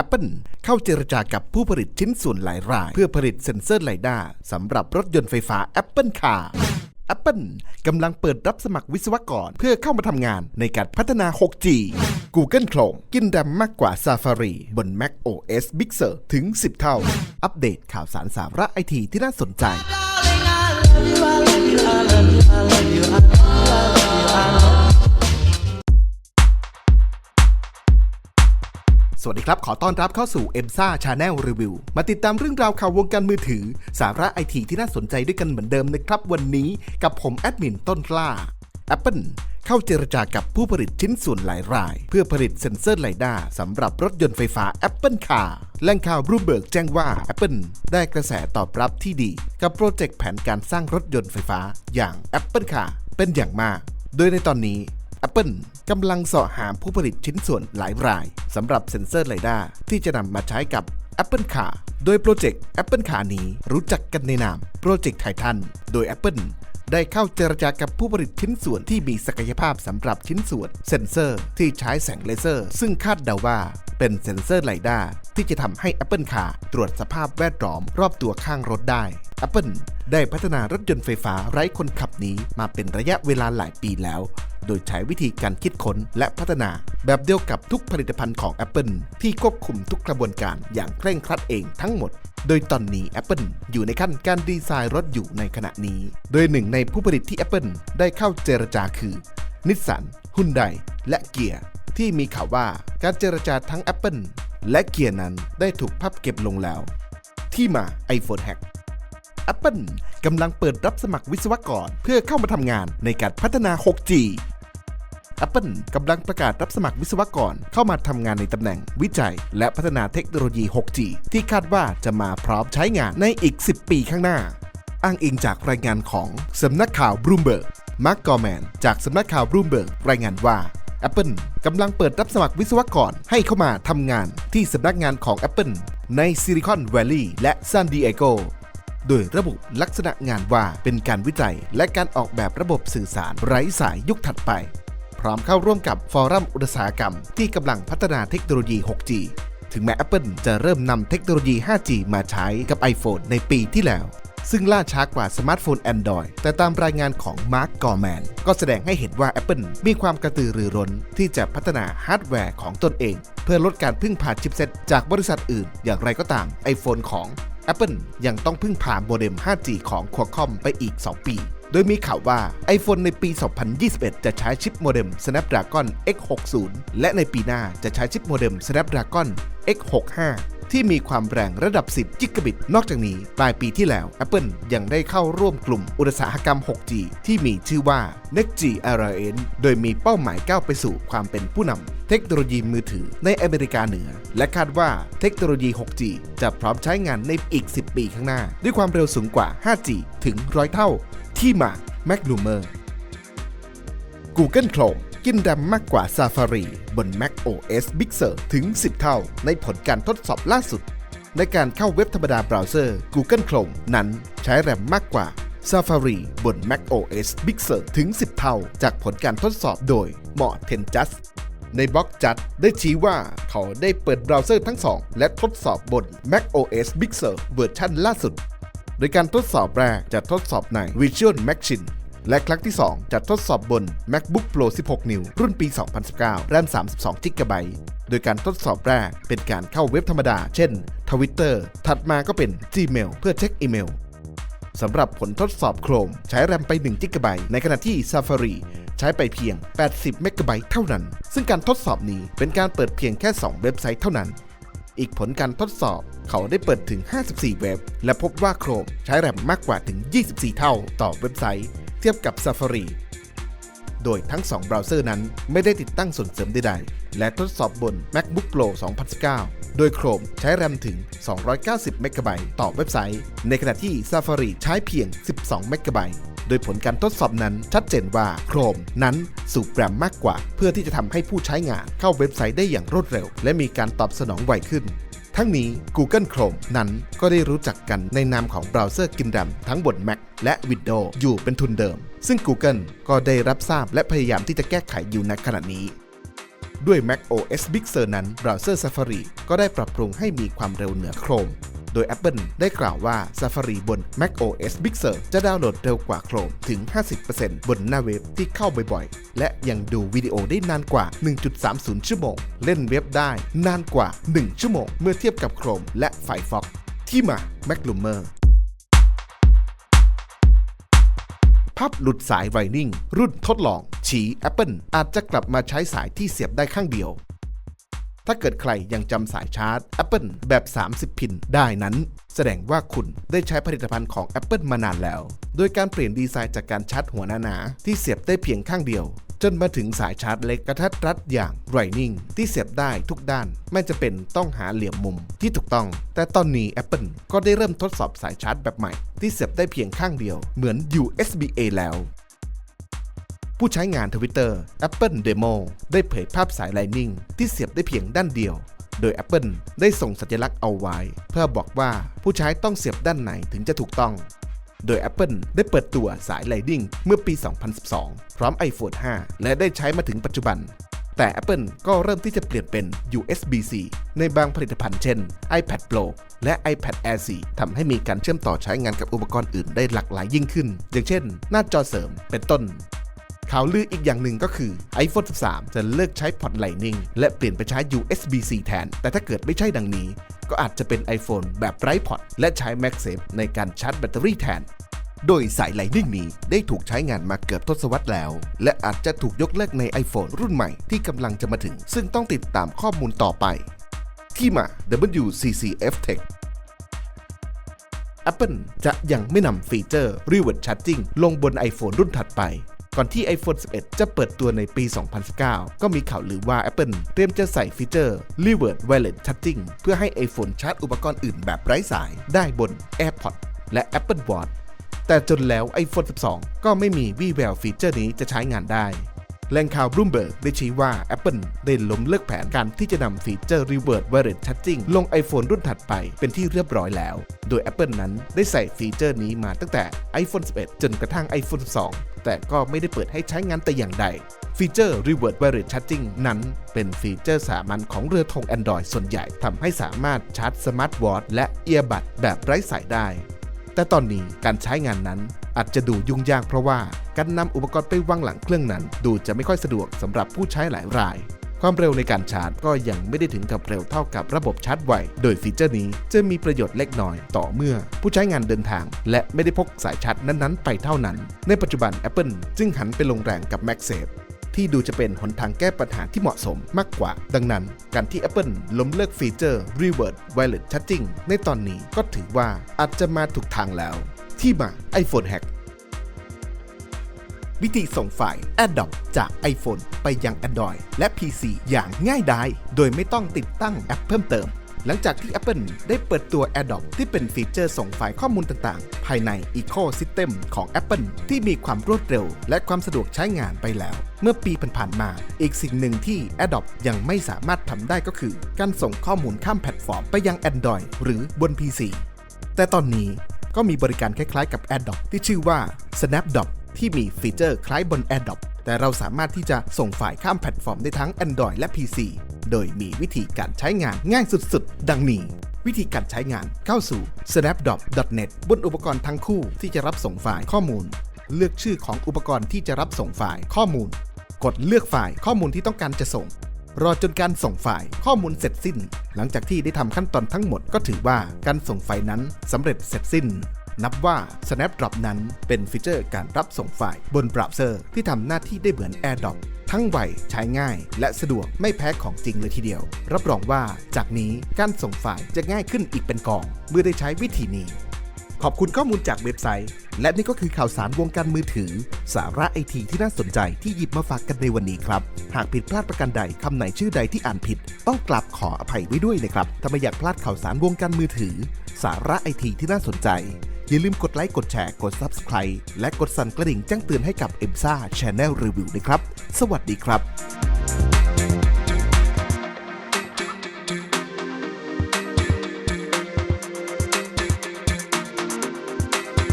Apple เข้าเจรจากับผู้ผลิตชิ้นส่วนหลายราย เพื่อผลิตเซ็นเซอร์ไลด้าสำหรับรถยนต์ไฟฟ้า Apple Car Apple กำลังเปิดรับสมัครวิศวกรเพื่อเข้ามาทำงานในการพัฒนา 6G Google Chrome กินแรมมากกว่า Safari บน Mac OS Big Sur ถึง 10 เท่า อัปเดตข่าวสารสาระไอทีที่น่าสนใจ สวัสดีครับ ขอต้อนรับเข้าสู่ e m s a Channel Review มาติดตามเรื่องราวข่าววงการมือถือ สาระไอทีที่น่าสนใจด้วยกันเหมือนเดิมนะครับ วันนี้กับผมแอดมินต้นกล้า Apple เข้าเจรจากับผู้ผลิตชิ้นส่วนหลายราย เพื่อผลิตเซ็นเซอร์ไลด้าสำหรับรถยนต์ไฟฟ้า Apple Car แหล่งข่าวรูเบิร์กแจ้งว่า Apple ได้กระแสตอบรับที่ดี กับโปรเจกต์แผนการสร้างรถยนต์ไฟฟ้าอย่าง Apple Car เป็นอย่างมาก โดยในตอนนี้ Apple กำลังเสาะหาผู้ผลิตชิ้นส่วนหลายรายสำหรับเซ็นเซอร์ไลด้าที่จะนำมาใช้กับ Apple Car โดยโปรเจกต์ Apple Car นี้รู้จักกันในนามโปรเจกต์ไททันโดย Apple ได้เข้าเจรจากับผู้ผลิตชิ้นส่วนที่มีศักยภาพสำหรับชิ้นส่วนเซ็นเซอร์ที่ใช้แสงเลเซอร์ ซึ่งคาดเดาว่าเป็นเซ็นเซอร์ไลด้าที่จะทำให้ Apple Car ตรวจสภาพแวดล้อมรอบตัวข้างรถได้ Apple ได้พัฒนารถยนต์ไฟฟ้าไร้คนขับนี้มาเป็นระยะเวลาหลายปีแล้ว โดยใช้วิธีการคิดค้นและพัฒนาแบบเดียวกับทุกผลิตภัณฑ์ของ Apple ที่ควบคุมทุกกระบวนการอย่างเคร่งครัดเองทั้งหมด โดยตอนนี้ Apple อยู่ในขั้นการดีไซน์รถอยู่ในขณะนี้ โดยหนึ่งในผู้ผลิตที่ Apple ได้เข้าเจรจาคือนิสสันฮุนไดและเกียร์ที่มีข่าวว่าการเจรจาทั้ง Apple และเกียร์นั้นได้ถูกพับเก็บลงแล้ว ที่มา iPhone Hack Apple กำลังเปิดรับสมัครวิศวกรเพื่อเข้ามาทำงานในการพัฒนา 6G Apple กำลังประกาศรับสมัครวิศวกรเข้ามาทำงานในตำแหน่งวิจัย และพัฒนาเทคโนโลยี 6G ที่คาดว่าจะมาพร้อมใช้งานในอีก 10 ปีข้างหน้า อ้างอิงจากรายงานของสำนักข่าวบรูมเบิร์กมาร์กกอร์แมนจากสำนักข่าวบรูมเบิร์กรายงานว่า Apple กำลังเปิดรับสมัครวิศวกรให้เข้ามาทำงานที่สำนักงานของ Apple ในซิลิคอนแวลลีย์และซานดิเอโกโดยระบุลักษณะงานว่าเป็นการวิจัยและการออกแบบระบบสื่อสารไร้สายยุคถัดไป พร้อมเข้าร่วมกับฟอรัมอุตสาหกรรม ที่กำลังพัฒนาเทคโนโลยี 6G ถึงแม้ Apple จะเริ่มนำเทคโนโลยี 5G มาใช้กับ iPhone ในปีที่แล้ว ซึ่งล่าช้ากว่าสมาร์ทโฟน Android แต่ตามรายงานของมาร์กกอร์แมนก็แสดงให้เห็นว่า Apple มีความกระตือรือร้นที่จะพัฒนาฮาร์ดแวร์ของตนเอง เพื่อลดการพึ่งพาชิปเซ็ตจากบริษัทอื่น อย่างไรก็ตาม iPhone ของ Apple ยังต้องพึ่งพาโมเด็ม 5G ของ Qualcomm ไปอีก 2 ปี โดยมีข่าวว่า iPhone ในปี 2021 จะใช้ชิปโมเด็ม Snapdragon X60 และในปีหน้าจะใช้ชิปโมเด็ม Snapdragon X65 ที่มีความแรงระดับ 10 กิกะบิต นอกจากนี้ ปลายปีที่แล้ว Apple ยังได้เข้าร่วมกลุ่มอุตสาหกรรม 6G ที่มีชื่อว่า NextG Alliance โดยมีเป้าหมายก้าวไปสู่ความเป็นผู้นำ เทคโนโลยีมือถือในอเมริกาเหนือ และคาดว่าเทคโนโลยี 6G จะพร้อมใช้งานในอีก 10 ปีข้างหน้า ด้วยความเร็วสูงกว่า 5G ถึงร้อยเท่า ที่มา m a c l u m e r Google Chrome กินแรมมากกว่า Safari บน Mac OS Big Sur ถึง 10 เท่า ในผลการทดสอบล่าสุด ในการเข้าเว็บธรรมดาเบราว์เซอร์ Google Chrome นั้นใช้แรมมากกว่า Safari บน Mac OS Big Sur ถึง 10 เท่า จากผลการทดสอบโดยหมอเทนจัส ในบล็อกจัดได้ชี้ว่าเขาได้เปิดเบราว์เซอร์ทั้งสอง และทดสอบบน Mac OS Big Sur เวอร์ชันล่าสุด โดยการทดสอบแรกจะทดสอบใน Visual Machine และครั้งที่ 2 จะทดสอบบน MacBook Pro 16 นิ้ว รุ่นปี 2019 แรม 32 GB โดยการทดสอบแรกเป็นการเข้าเว็บธรรมดา เช่น Twitter ถัดมาก็เป็น Gmail เพื่อเช็คอีเมลสำหรับผลทดสอบ Chrome ใช้แรมไป1 GB ในขณะที่ Safari ใช้ไปเพียง 80 เมกะไบต์เท่านั้น ซึ่งการทดสอบนี้เป็นการเปิดเพียงแค่ 2 เว็บไซต์เท่านั้น อีกผลการทดสอบเขาได้เปิดถึง 54 เว็บ และพบว่า Chrome ใช้แรมมากกว่าถึง 24 เท่าต่อเว็บไซต์ เทียบกับ Safari โดยทั้ง 2 เบราว์เซอร์นั้นไม่ได้ติดตั้งส่วนเสริมใดๆ และทดสอบบน MacBook Pro 2019 โดย Chrome ใช้แรมถึง 290 เมกะไบต์ต่อเว็บไซต์ ในขณะที่ Safari ใช้เพียง 12 เมกะไบต์ โดยผลการทดสอบนั้นชัดเจนว่า Chrome นั้นสูบแรมมากกว่า เพื่อที่จะทำให้ผู้ใช้งานเข้าเว็บไซต์ได้อย่างรวดเร็ว และมีการตอบสนองไวขึ้นทั้งนี้ Google Chrome นั้นก็ได้รู้จักกันในนามของเบราว์เซอร์กินแรมทั้งบน Mac และ Windows อยู่เป็นทุนเดิม ซึ่ง Google ก็ได้รับทราบและพยายามที่จะแก้ไขอยู่ในขณะนี้ ด้วย Mac OS Big Sur นั้นเบราว์เซอร์ Safari ก็ได้ปรับปรุงให้มีความเร็วเหนือ Chrome โดย Apple ได้กล่าวว่า Safari บน Mac OS Big Sur จะดาวน์โหลดเร็วกว่า Chrome ถึง 50%บนหน้าเว็บที่เข้าบ่อยๆ และยังดูวิดีโอได้นานกว่า 1.30 ชั่วโมง เล่นเว็บได้นานกว่า 1 ชั่วโมง เมื่อเทียบกับ Chrome และ Firefox ที่มา Maclumer ภาพหลุดสาย Lightning รุ่นทดลอง ชี้ Apple อาจจะกลับมาใช้สายที่เสียบได้ข้างเดียว ถ้าเกิดใครยังจำสายชาร์จ Apple แบบ 30 พินได้นั้น แสดงว่าคุณได้ใช้ผลิตภัณฑ์ของ Apple มานานแล้ว โดยการเปลี่ยนดีไซน์จากการชาร์จหัวหนาๆที่เสียบได้เพียงข้างเดียว จนมาถึงสายชาร์จเล็กกระทัดรัดอย่าง Lightning ที่เสียบได้ทุกด้าน ไม่จะเป็นต้องหาเหลี่ยมมุมที่ถูกต้อง แต่ตอนนี้ Apple ก็ได้เริ่มทดสอบสายชาร์จแบบใหม่ ที่เสียบได้เพียงข้างเดียว เหมือน USB-A แล้ว ผู้ใช้งาน Twitter Apple Demo ได้เผยภาพสาย Lightning ที่เสียบได้เพียงด้านเดียว โดย Apple ได้ส่งสัญลักษณ์เอาไว้ เพื่อบอกว่าผู้ใช้ต้องเสียบด้านไหนถึงจะถูกต้อง โดย Apple ได้เปิดตัวสาย Lightning เมื่อปี 2012 พร้อม iPhone 5 และได้ใช้มาถึงปัจจุบันแต่ Apple ก็เริ่มที่จะเปลี่ยนเป็น USB-C ในบางผลิตภัณฑ์เช่น iPad Pro และ iPad Air 4ทำให้มีการเชื่อมต่อใช้งานกับอุปกรณ์อื่นได้หลากหลายยิ่งขึ้น อย่างเช่น หน้าจอเสริมเป็นต้น ข่าวลืออีกอย่างหนึ่งก็คือ iPhone 13 จะเลิกใช้พอร์ต Lightning และเปลี่ยนไปใช้ USB-C แทน แต่ถ้าเกิดไม่ใช่ดังนี้ ก็อาจจะเป็น iPhone แบบไร้พอร์ตและใช้ MagSafe ในการชาร์จแบตเตอรี่แทน โดยสาย Lightning นี้ได้ถูกใช้งานมาเกือบทศวรรษแล้ว และอาจจะถูกยกเลิกใน iPhone รุ่นใหม่ที่กำลังจะมาถึง ซึ่งต้องติดตามข้อมูลต่อไป ที่มา WCCF Tech Apple จะยังไม่นำฟีเจอร์ Reverse Charging ลงบน iPhone รุ่นถัดไป ก่อนที่ iPhone 11 จะเปิดตัวในปี 2019 ก็มีข่าวลือว่า Apple เตรียมจะใส่ฟีเจอร์ Reverse Wireless Charging เพื่อให้ iPhone ชาร์จอุปกรณ์อื่นแบบไร้สายได้บน AirPods และ Apple Watch แต่จนแล้ว iPhone 12 ก็ไม่มีวี่แววฟีเจอร์นี้จะใช้งานได้แหล่งข่าว Bloomberg ได้ชี้ว่า Apple ได้ล้มเลิกแผนการที่จะนำฟีเจอร์ Reverse Wireless Charging ลง iPhone รุ่นถัดไปเป็นที่เรียบร้อยแล้ว โดย Apple นั้นได้ใส่ฟีเจอร์นี้มาตั้งแต่ iPhone 11 จนกระทั่ง iPhone 12 แต่ก็ไม่ได้เปิดให้ใช้งานแต่อย่างใด ฟีเจอร์ Reverse Wireless Charging นั้นเป็นฟีเจอร์สามัญของเรือธง Android ส่วนใหญ่ทำให้สามารถชาร์จสมาร์ทวอทและเอียบัดแบบไร้สายได้ แต่ตอนนี้การใช้งานนั้นอาจจะดูยุ่งยากเพราะว่าการนำอุปกรณ์ไปวางหลังเครื่องนั้น ดูจะไม่ค่อยสะดวกสำหรับผู้ใช้หลายราย ความเร็วในการชาร์จก็ยังไม่ได้ถึงกับเร็วเท่ากับระบบชาร์จไว โดยฟีเจอร์นี้จะมีประโยชน์เล็กน้อยต่อเมื่อ ผู้ใช้งานเดินทาง และไม่ได้พกสายชาร์จนั้นๆ ไปเท่านั้น ในปัจจุบัน Apple จึงหันไปลงแรงกับ MagSafe ที่ดูจะเป็นหนทางแก้ปัญหาที่เหมาะสมมากกว่า ดังนั้น การที่ Apple ล้มเลิกฟีเจอร์ Reverse Wireless Charging ในตอนนี้ก็ถือว่าอาจจะมาถูกทางแล้ว ที่มา iPhone Hack วิธีส่งไฟล์ Adobe จาก iPhone ไปยัง Android และ PC อย่างง่ายดาย โดยไม่ต้องติดตั้งแอปเพิ่มเติม หลังจากที่ Apple ได้เปิดตัว Adobe ที่เป็นฟีเจอร์ส่งไฟล์ข้อมูลต่างๆ ภายใน Ecosystem ของ Apple ที่มีความรวดเร็ว และความสะดวกใช้งานไปแล้ว เมื่อปีผ่านๆมา อีกสิ่งหนึ่งที่ Adobe ยังไม่สามารถทำได้ก็คือ การส่งข้อมูลข้ามแพลตฟอร์มไปยัง Android หรือบน PC แต่ตอนนี้ก็มีบริการคล้ายๆกับ AdDoc ที่ชื่อว่า SnapDoc ที่มีฟีเจอร์คล้ายบน AdDoc แต่เราสามารถที่จะส่งไฟล์ข้ามแพลตฟอร์มได้ทั้ง Android และ PC โดยมีวิธีการใช้งานง่ายสุดๆ ดังนี้ วิธีการใช้งานเข้าสู่ snapdoc.net บนอุปกรณ์ทั้งคู่ที่จะรับส่งไฟล์ข้อมูล เลือกชื่อของอุปกรณ์ที่จะรับส่งไฟล์ข้อมูล กดเลือกไฟล์ข้อมูลที่ต้องการจะส่ง รอจนการส่งไฟล์ข้อมูลเสร็จสิ้น หลังจากที่ได้ทำขั้นตอนทั้งหมดก็ถือว่าการส่งไฟล์นั้นสำเร็จเสร็จสิ้น นับว่า Snapdrop นั้นเป็นฟีเจอร์การรับส่งไฟล์บนเบราว์เซอร์ที่ทำหน้าที่ได้เหมือน AirDrop ทั้งไวใช้ง่าย และสะดวกไม่แพ้ของจริงเลยทีเดียว รับรองว่าจากนี้การส่งไฟล์จะง่ายขึ้นอีกเป็นกอง เมื่อได้ใช้วิธีนี้ ขอบคุณข้อมูลจากเว็บไซต์ และนี่ก็คือข่าวสารวงการมือถือ สาระไอทีที่น่าสนใจที่หยิบมาฝากกันในวันนี้ครับ หากผิดพลาดประการใดคำไหนชื่อใดที่อ่านผิด ต้องกลับขออภัยไว้ด้วยนะครับถ้าไม่อยากพลาดข่าวสารวงการมือถือ สาระไอทีที่น่าสนใจ อย่าลืมกดไลค์ กดแชร์ กด Subscribe และกดสั่นกระดิ่งแจ้งเตือนให้กับ e m s a Channel Review นะครับ สวัสดีครับ